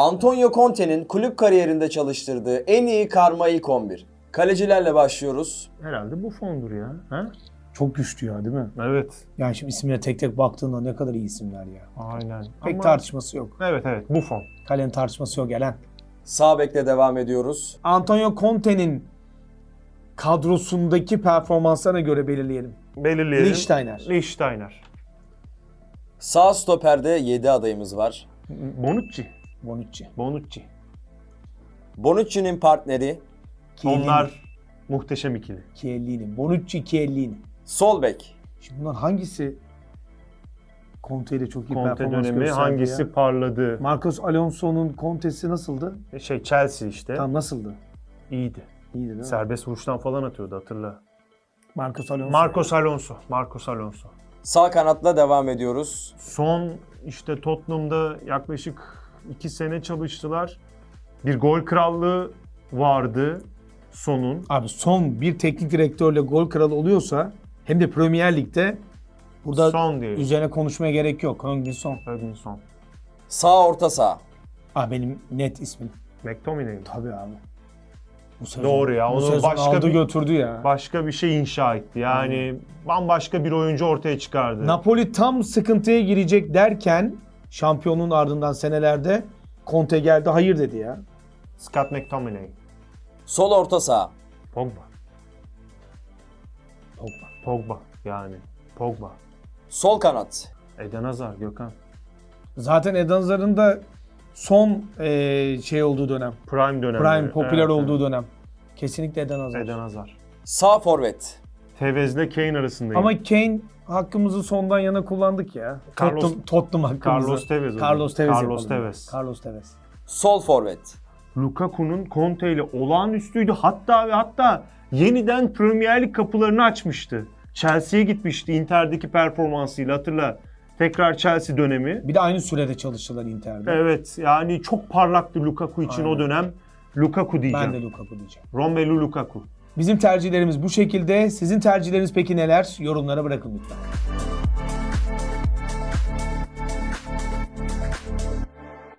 Antonio Conte'nin kulüp kariyerinde çalıştırdığı en iyi karma ilk 11. Kalecilerle başlıyoruz. Herhalde bu fondur ya. Ha? Çok güçlü ya değil mi? Evet. Yani şimdi isimlere tek tek baktığında ne kadar iyi isimler ya. Aynen. Pek Ama- tartışması yok. Evet evet bu fon. Kalenin tartışması yok gelen. Sağ bekle devam ediyoruz. Antonio Conte'nin kadrosundaki performanslarına göre belirleyelim. Belirleyelim. Lichtsteiner. Lichtsteiner. Sağ stoperde 7 adayımız var. Bonucci. Bonucci. Bonucci. Bonucci'nin partneri Chiellini. Onlar muhteşem ikili. Chiellini. Bonucci Chiellini. sol bek. Şimdi bunlar hangisi Conte ile çok iyi Conte performans dönemi gösterdi hangisi ya? parladı? Marcos Alonso'nun Conte'si nasıldı? Şey Chelsea işte. Tam nasıldı? İyiydi. İyiydi değil mi? Serbest vuruştan falan atıyordu hatırla. Marcos Alonso. Marcos Alonso. Marcos Alonso. Sağ kanatla devam ediyoruz. Son işte Tottenham'da yaklaşık 2 sene çalıştılar. Bir gol krallığı vardı sonun. Abi son bir teknik direktörle gol kralı oluyorsa hem de Premier Lig'de burada Son üzerine konuşmaya gerek yok. Heung-min Son. Ferguson son. Sağ orta saha. Abi benim net ismim. McTominay mi? Tabii abi. Bu sezon, Doğru ya, Bu onu sezon başka aldı bir- götürdü ya. Başka bir şey inşa etti. Yani bambaşka bir oyuncu ortaya çıkardı. Napoli tam sıkıntıya girecek derken şampiyonun ardından senelerde Conte geldi hayır dedi ya. Scott McTominay. Sol orta saha. Pogba. Pogba. Pogba yani. Pogba. Sol kanat. Eden Hazar, Gökhan. Zaten Eden Hazar'ın da son eee, şey olduğu dönem. Prime dönemi. Prime popüler Evet, olduğu evet. dönem. Kesinlikle Eden Hazar. Eden Hazar. Sağ forvet. Tevez'le Kane arasındayım. Ama Kane hakkımızı sondan yana kullandık ya. Carlos- Tottenham, Tottenham hakkımızı. Carlos Tevez o Carlos. Tevez. Carlos yapalım. Tevez. Carlos Tevez. Sol forvet. Lukaku'nun Conte ile olağanüstüydü. Hatta ve hatta yeniden Premier Lig kapılarını açmıştı. Chelsea'ye gitmişti Inter'deki performansıyla hatırla. Tekrar Chelsea dönemi. Bir de aynı sürede çalıştılar Inter'de. Evet yani çok parlaktı Lukaku için Aynen. o dönem. Lukaku diyeceğim. Ben de Lukaku diyeceğim. Romelu Lukaku. Bizim tercihlerimiz bu şekilde. Sizin tercihleriniz peki neler? Yorumlara bırakın lütfen.